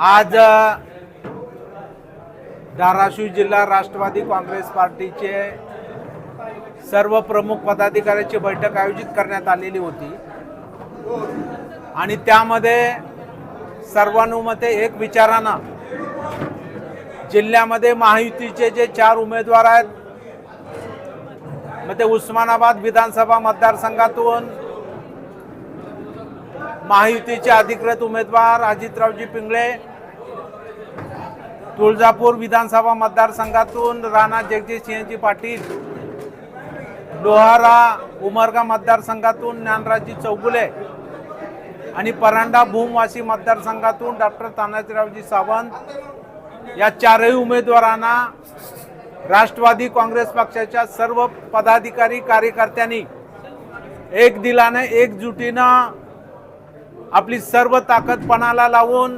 आज धाराशिव जिल्हा राष्ट्रवादी काँग्रेस पार्टीचे सर्व प्रमुख पदाधिकाऱ्यांची बैठक आयोजित करण्यात आलेली होती. आणि त्यामध्ये सर्वानुमते एक विचारानं जिल्ह्यामध्ये महायुतीचे जे चार उमेदवार आहेत मग ते उस्मानाबाद विधानसभा मतदारसंघातून महायुतीचे अधिकृत उमेदवार अजितरावजी पिंगळे तुळजापूर विधानसभा मतदारसंघातून राणा जगदीशसिंहजी पाटील लोहारा उमरगा मतदारसंघातून ज्ञानराजी चौगुले आणि परांडा भूमवासी मतदारसंघातून डॉक्टर तानाजीरावजी सावंत या चारही उमेदवारांना राष्ट्रवादी काँग्रेस पक्षाच्या सर्व पदाधिकारी कार्यकर्त्यांनी एक दिलाने एकजुटीनं आपली सर्व ताकदपणाला लावून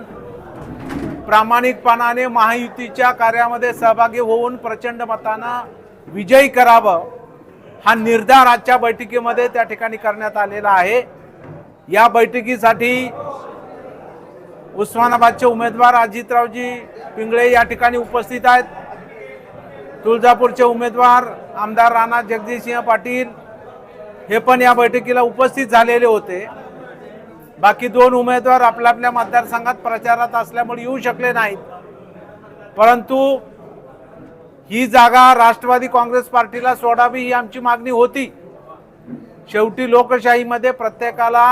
प्रामाणिकपणाने महायुतीच्या कार्यामध्ये सहभागी होऊन प्रचंड मतानं विजयी करावं हा निर्धार आजच्या बैठकीमध्ये त्या ठिकाणी करण्यात आलेला आहे. या बैठकीसाठी उस्मानाबादचे उमेदवार अजितरावजी पिंगळे या ठिकाणी उपस्थित आहेत. तुळजापूरचे उमेदवार आमदार राणा जगदीशसिंह पाटील हे पण या बैठकीला उपस्थित झालेले होते. बाकी दोन उमेदवार आपल्या आपल्या मतदारसंघात प्रचारात असल्यामुळे येऊ शकले नाहीत. परंतु ही जागा राष्ट्रवादी काँग्रेस पार्टीला सोडावी ही आमची मागणी होती. शेवटी लोकशाहीमध्ये प्रत्येकाला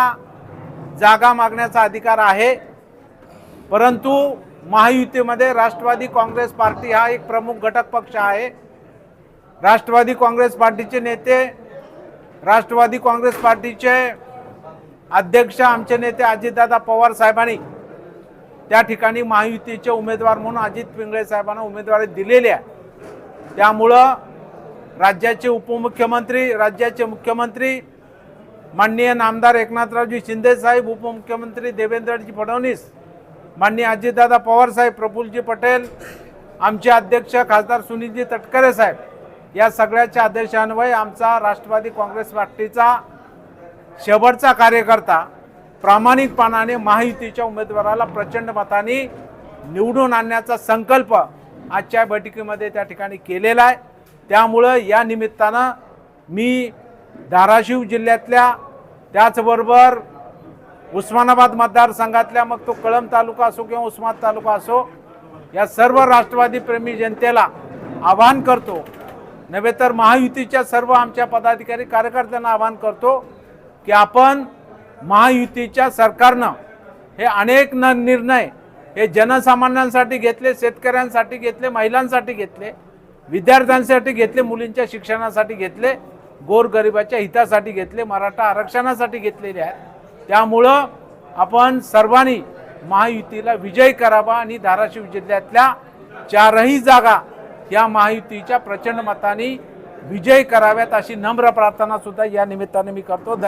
जागा मागण्याचा अधिकार आहे. परंतु महायुतीमध्ये राष्ट्रवादी काँग्रेस पार्टी हा एक प्रमुख घटक पक्ष आहे. राष्ट्रवादी काँग्रेस पार्टीचे नेते राष्ट्रवादी काँग्रेस पार्टीचे अध्यक्ष आमचे नेते अजितदादा पवार साहेबांनी त्या ठिकाणी महायुतीचे उमेदवार म्हणून अजित पिंगळे साहेबांना उमेदवारी दिलेली आहे. त्यामुळं राज्याचे उपमुख्यमंत्री राज्याचे मुख्यमंत्री माननीय नामदार एकनाथरावजी शिंदेसाहेब उपमुख्यमंत्री देवेंद्रजी फडणवीस माननीय अजितदादा पवार साहेब प्रफुल्लजी पटेल आमचे अध्यक्ष खासदार सुनीलजी तटकरे साहेब या सगळ्याच्या आदेशान्वये आमचा राष्ट्रवादी काँग्रेस पार्टीचा शेवटचा कार्यकर्ता प्रामाणिकपणाने महायुतीच्या उमेदवाराला प्रचंड मताने निवडून आणण्याचा संकल्प आजच्या बैठकीमध्ये त्या ठिकाणी केलेला आहे. त्यामुळं या निमित्तानं मी धाराशिव जिल्ह्यातल्या त्याचबरोबर उस्मानाबाद मतदारसंघातल्या मग तो कळंब तालुका असो किंवा उस्मानाबाद तालुका असो या सर्व राष्ट्रवादी प्रेमी जनतेला आवाहन करतो. नव्हे तर महायुतीच्या सर्व आमच्या पदाधिकारी कार्यकर्त्यांना आवाहन करतो. की आपण महायुतीच्या सरकारनं हे अनेक न निर्णय हे जनसामान्यांसाठी घेतले शेतकऱ्यांसाठी घेतले महिलांसाठी घेतले विद्यार्थ्यांसाठी घेतले मुलींच्या शिक्षणासाठी घेतले गोरगरिबाच्या हितासाठी घेतले मराठा आरक्षणासाठी घेतलेले आहेत. त्यामुळं आपण सर्वांनी महायुतीला विजय करावा आणि धाराशिव जिल्ह्यातल्या चारही जागा या महायुतीच्या प्रचंड मताने विजय कराव्यात अशी नम्र प्रार्थना सुद्धा या निमित्ताने मी करतो.